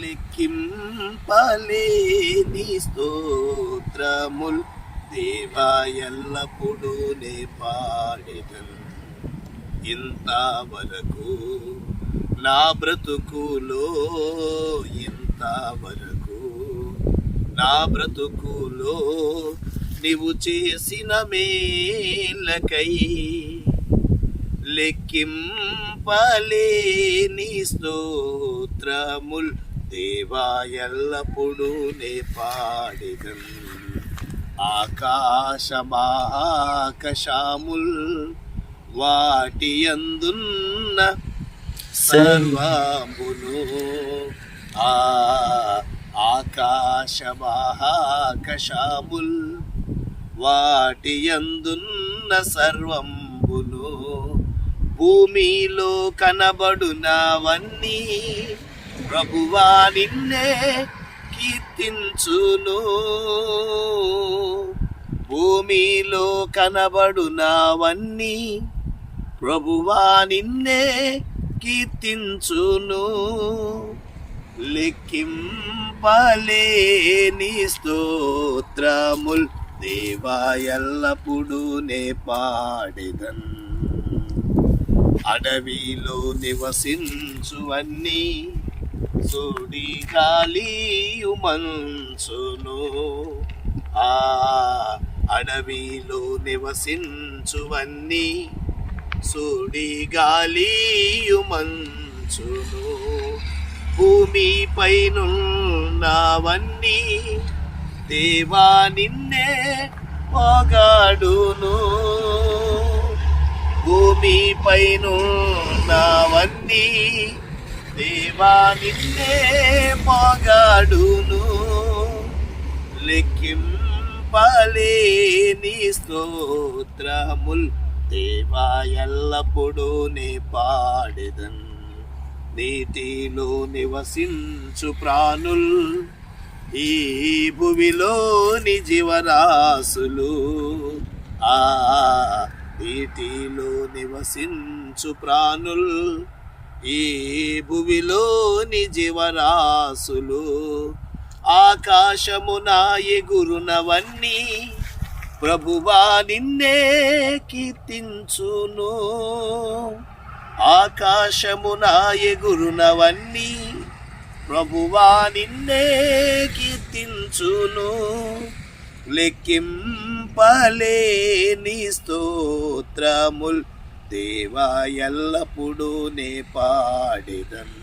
లెక్కింపలేని స్తోత్రముల్ దేవా ఎల్లప్పుడూ నే పాడెదను ఇంతవరకు నా బ్రతుకులో ఇంతవరకు నా బ్రతుకులో నీవు చేసిన మేలకై లెక్కింపలేని స్తోత్రముల్ దేవా ఎల్లప్పుడూ నే పాడిదం. ఆకాశమాకాశముల్ వాటి అందున్న సర్వమును ఆ ఆకాశమాకాశముల్ వాటి అందున్న సర్వంబును భూమిలో కనబడునవన్నీ ప్రభువా నిన్నే కీర్తించును. భూమిలో కనబడునావన్నీ ప్రభువా నిన్నే కీర్తించును. లెక్కింపలేని స్తోత్రముల్ దేవా ఎల్లప్పుడూ నే పాడెదన్. అడవిలో నివసించువన్నీ సుడి గాలియు మంచును. ఆ అడవిలో నివసించువన్నీ సుడి గాలియు మంచును. భూమి పైనున్నవన్నీ దేవా నిన్నే పొగాడును భూమి పైనున్నవన్నీ దేవా నిన్నే పొగాడును లెక్కింపలేని స్తోత్రముల్ దేవా ఎల్లప్పుడూ నీ పాడెదన్. నీటిలో నివసించు ప్రాణుల్. ఈ భువిలోని జీవరాశులు. ఆ నీటిలో నివసించు ప్రాణుల్. ఈ భువిలోని జీవరాశులు ఆకాశమున ఎగురునవన్నీ ప్రభువా నిన్నే కీర్తించును. ఆకాశమున ఎగురునవన్నీ ప్రభువా నిన్నే కీర్తించును. లెక్కింపలేని స్తోత్రముల్ దేవా ఎల్లప్పుడూ నే పాడెదన్